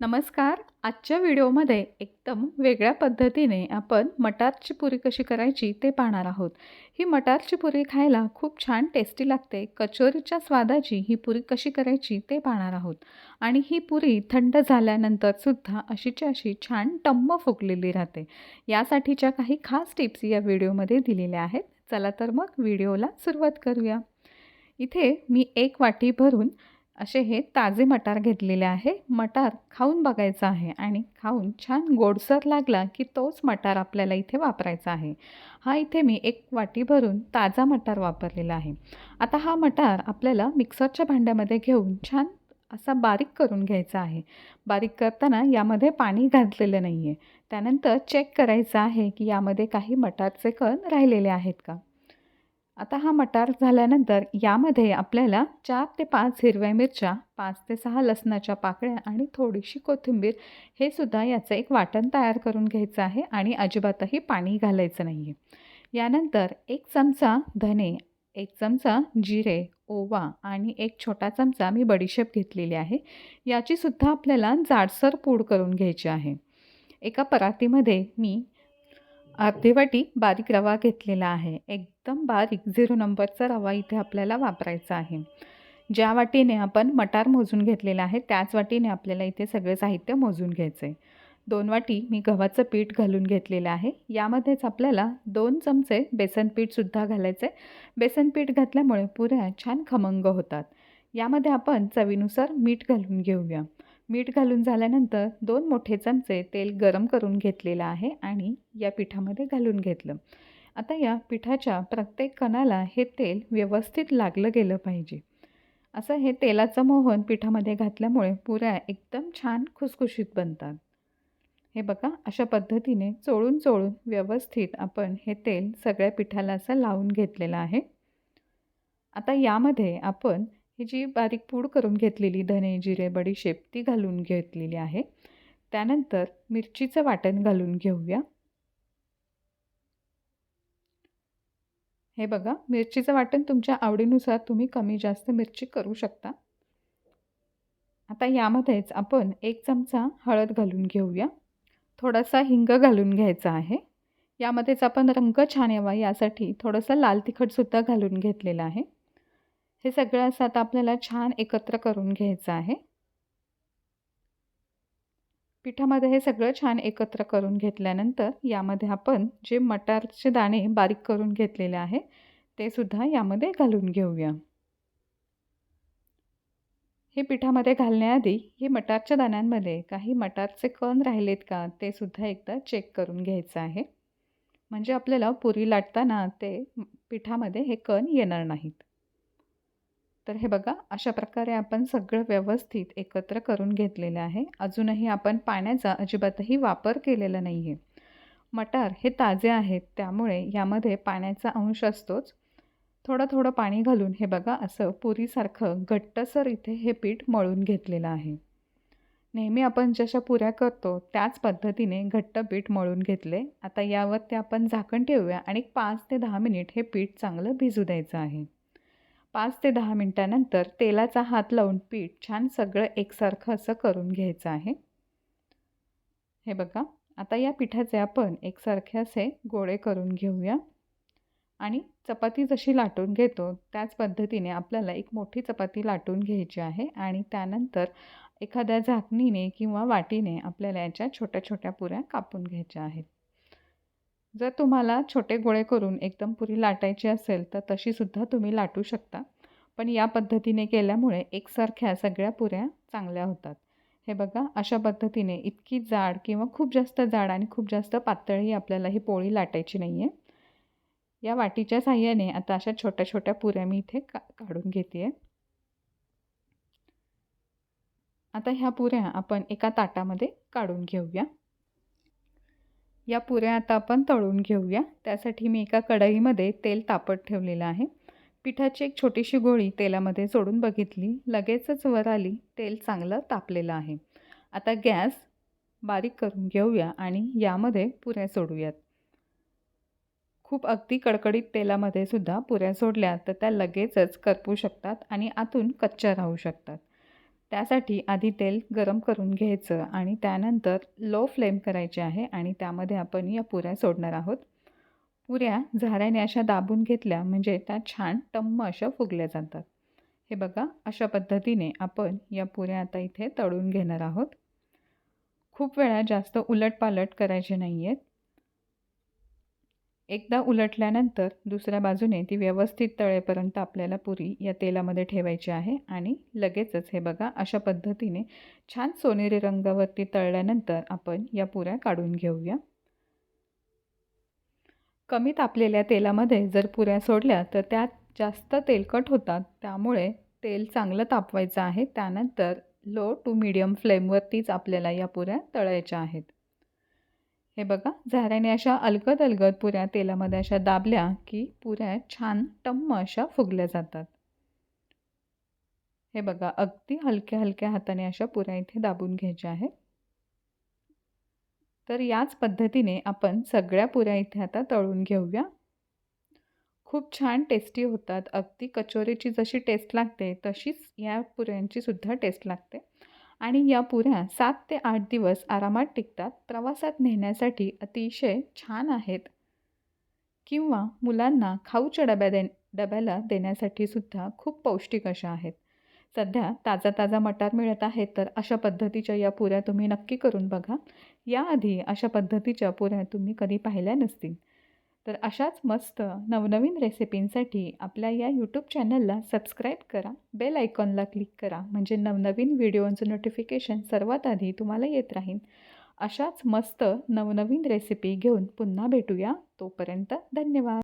नमस्कार. आजच्या व्हिडिओमध्ये एकदम वेगळ्या पद्धतीने आपण मटारची पुरी कशी करायची ते पाहणार आहोत. ही मटारची पुरी खायला खूप छान टेस्टी लागते. कचोरीच्या स्वादाची ही पुरी कशी करायची ते पाहणार आहोत. आणि ही पुरी थंड झाल्यानंतरसुद्धा अशीच्या अशी छान टम्म फुगलेली राहते. यासाठीच्या काही खास टिप्स या व्हिडिओमध्ये दिलेल्या आहेत. चला तर मग व्हिडिओला सुरुवात करूया. इथे मी एक वाटी भरून असे हे ताजे मटार घेतलेले आहे. मटार खाऊन बघायचा आहे आणि खाऊन छान गोडसर लागला की तोच मटार आपल्याला इथे वापरायचा आहे. हा इथे मी एक वाटी भरून ताजा मटार वापरलेला आहे. आता हा मटार आपल्याला मिक्सरच्या भांड्यामध्ये घेऊन छान असा बारीक करून घ्यायचा आहे. बारीक करताना यामध्ये पाणी घातलेलं नाही आहे त्यानंतर चेक करायचं आहे की यामध्ये काही मटारचे कण राहिलेले आहेत का? आता हा मटार झाल्यानंतर यामध्ये आपल्याला चार ते पाच हिरव्या मिरच्या पाच ते सहा लसणाच्या पाकळ्या आणि थोडीशी कोथिंबीर हे सुद्धा याचं एक वाटण तयार करून घ्यायचं आहे आणि अजिबातही पाणी घालायचं नाही आहे यानंतर एक चमचा धने एक चमचा जिरे ओवा आणि एक छोटा चमचा मी बडीशेप घेतलेली आहे. याचीसुद्धा आपल्याला जाडसर पूड करून घ्यायची आहे. एका परातीमध्ये मी अर्धी वाटी बारीक रवा घेतलेला आहे. एकदम बारीक झिरो नंबरचा रवा इथे आपल्याला वापरायचा आहे. ज्या वाटीने आपण मटार मोजून घेतलेला आहे त्याच वाटीने आपल्याला इथे सगळे साहित्य मोजून घ्यायचं आहे दोन वाटी मी गव्हाचं पीठ घालून घेतलेलं आहे. यामध्येच आपल्याला दोन चमचे बेसन पीठसुद्धा घालायचं आहे बेसन पीठ घातल्यामुळे पुऱ्या छान खमंग होतात. यामध्ये आपण चवीनुसार मीठ घालून घेऊया. मीठ घालून झाल्यानंतर दोन मोठे चमचे तेल गरम करून घेतलेलं आहे आणि या पिठामध्ये घालून घेतलं. आता या पिठाच्या प्रत्येक कणाला हे तेल व्यवस्थित लागलं गेलं पाहिजे. असं हे तेलाचं मोहन पिठामध्ये घातल्यामुळे पुऱ्या एकदम छान खुसखुशीत बनतात. हे बघा अशा पद्धतीने चोळून चोळून व्यवस्थित आपण हे तेल सगळ्या पिठाला असं लावून घेतलेलं आहे. आता यामध्ये आपण ही जी बारीक पूड करून घेतलेली धने जिरे बडीशेप ती घालून घेतलेली आहे. त्यानंतर मिरचीचं वाटण घालून घेऊया. हे बघा मिरचीचं वाटण तुमच्या आवडीनुसार तुम्ही कमी जास्त मिरची करू शकता. आता यामध्येच आपण एक चमचा हळद घालून घेऊया. थोडासा हिंग घालून घ्यायचा आहे. यामध्येच आपण रंग छान यावा यासाठी थोडंसं लाल तिखटसुद्धा घालून घेतलेलं आहे. हे सगळं असं आता आपल्याला छान एकत्र करून घ्यायचं आहे. पिठामध्ये हे सगळं छान एकत्र करून घेतल्यानंतर यामध्ये आपण जे मटारचे दाणे बारीक करून घेतलेले आहे ते सुद्धा यामध्ये घालून घेऊया. हे पिठामध्ये घालण्याआधी हे मटारच्या दाण्यांमध्ये काही मटारचे कण राहिलेत का ते सुद्धा एकदा चेक करून घ्यायचं आहे. म्हणजे आपल्याला पुरी लाटताना ते पिठामध्ये हे कण येणार नाहीत. तर हे बघा अशा प्रकारे आपण सगळं व्यवस्थित एकत्र करून घेतलेलं आहे. अजूनही आपण पाण्याचा अजिबातही वापर केलेला नाही आहे मटार हे ताजे आहेत त्यामुळे यामध्ये पाण्याचा अंश असतोच. थोडं थोडं पाणी घालून हे बघा असं पुरीसारखं घट्टसर इथे हे पीठ मळून घेतलेलं आहे. नेहमी आपण जशा पुऱ्या करतो त्याच पद्धतीने घट्ट पीठ मळून घेतले. आता यावर ते आपण झाकण ठेवूया आणि पाच ते दहा मिनिट हे पीठ चांगलं भिजू द्यायचं आहे. पाच ते दहा मिनटानंतर तेलाचा हात लावून पीठ छान सगळं एकसारखं असं करून घ्यायचं आहे. हे बघा आता या पिठाचे आपण एकसारखे असे गोळे करून घेऊया. आणि चपाती जशी लाटून घेतो त्याच पद्धतीने आपल्याला एक मोठी चपाती लाटून घ्यायची आहे आणि त्यानंतर एखाद्या झाकणीने किंवा वाटीने आपल्याला याच्या छोट्या छोट्या पुऱ्या कापून घ्यायच्या आहेत. जर तुम्हाला छोटे गोळे करून एकदम पुरी लाटायची असेल तर तशीसुद्धा तुम्ही लाटू शकता. पण या पद्धतीने केल्यामुळे एकसारख्या सगळ्या पुऱ्या चांगल्या होतात. हे बघा अशा पद्धतीने इतकी जाड किंवा खूप जास्त जाड आणि खूप जास्त पातळही आपल्याला ही पोळी लाटायची नाही आहे या वाटीच्या साह्याने आता अशा छोट्या छोट्या पुऱ्या मी इथे का काढून घेते आहे आता ह्या पुऱ्या आपण एका ताटामध्ये काढून घेऊया. या पुऱ्या आता आपण तळून घेऊया. त्यासाठी मी एका कढईमध्ये तेल तापत ठेवलेलं आहे. पिठाची एक छोटीशी गोळी तेलामध्ये सोडून बघितली. लगेचच वर आली. तेल चांगलं तापलेलं आहे. आता गॅस बारीक करून घेऊया आणि यामध्ये पुऱ्या सोडूयात. खूप अगदी कडकडीत तेलामध्ये सुद्धा पुऱ्या सोडल्या तर त्या लगेचच करपू शकतात आणि आतून कच्च्या राहू शकतात. त्यासाठी आधी तेल गरम करून घ्यायचं आणि त्यानंतर लो फ्लेम करायची आहे आणि त्यामध्ये आपण या पुऱ्या सोडणार आहोत. पुऱ्या झाऱ्याने अशा दाबून घेतल्या म्हणजे त्या छान टम्म अशा फुगल्या जातात. हे बघा अशा पद्धतीने आपण या पुऱ्या आता इथे तळून घेणार आहोत. खूप वेळा जास्त उलटपालट करायचे नाही आहेत एकदा उलटल्यानंतर दुसऱ्या बाजूने ती व्यवस्थित तळेपर्यंत आपल्याला पुरी या तेलामध्ये ठेवायची आहे आणि लगेचच हे बघा अशा पद्धतीने छान सोनेरी रंगावरती तळल्यानंतर आपण या पुऱ्या काढून घेऊया. कमी तापलेल्या तेलामध्ये जर पुऱ्या सोडल्या तर त्यात जास्त तेलकट होतात. त्यामुळे तेल चांगलं तापवायचं आहे. त्यानंतर लो टू मीडियम फ्लेमवरतीच आपल्याला या पुऱ्या तळायच्या आहेत. हे बघा झाऱ्याने अशा अलगद अलगद पुऱ्या तेलामध्ये अशा दाबल्या की पुऱ्या छान टम्म अशा फुगल्या जातात. हे बघा अगदी हलक्या हलक्या हाताने अशा पुऱ्या इथे दाबून घ्यायच्या आहेत. तर याच पद्धतीने आपण सगळ्या पुऱ्या इथे आता तळून घेऊया. खूप छान टेस्टी होतात. अगदी कचोरीची जशी टेस्ट लागते तशीच या पुऱ्यांची सुद्धा टेस्ट लागते. आणि या पुऱ्या सात ते आठ दिवस आरामात टिकतात. प्रवासात नेण्यासाठी अतिशय छान आहेत. किंवा मुलांना खाऊच्या डब्या दे डब्याला देण्यासाठी सुद्धा खूप पौष्टिक अशा आहेत. सध्या ताजा ताजा मटार मिळत आहेत तर अशा पद्धतीच्या या पुऱ्या तुम्ही नक्की करून बघा. याआधी अशा पद्धतीच्या पुऱ्या तुम्ही कधी पाहिल्या नसतील. तर अशाच मस्त नवनवीन रेसिपींसाठी आपल्या या यूट्यूब चॅनलला सबस्क्राईब करा बेल आयकॉनला क्लिक करा म्हणजे नवनवीन व्हिडिओंचं नोटिफिकेशन सर्वात आधी तुम्हाला येत राहील. अशाच मस्त नवनवीन रेसिपी घेऊन पुन्हा भेटूया. तोपर्यंत धन्यवाद.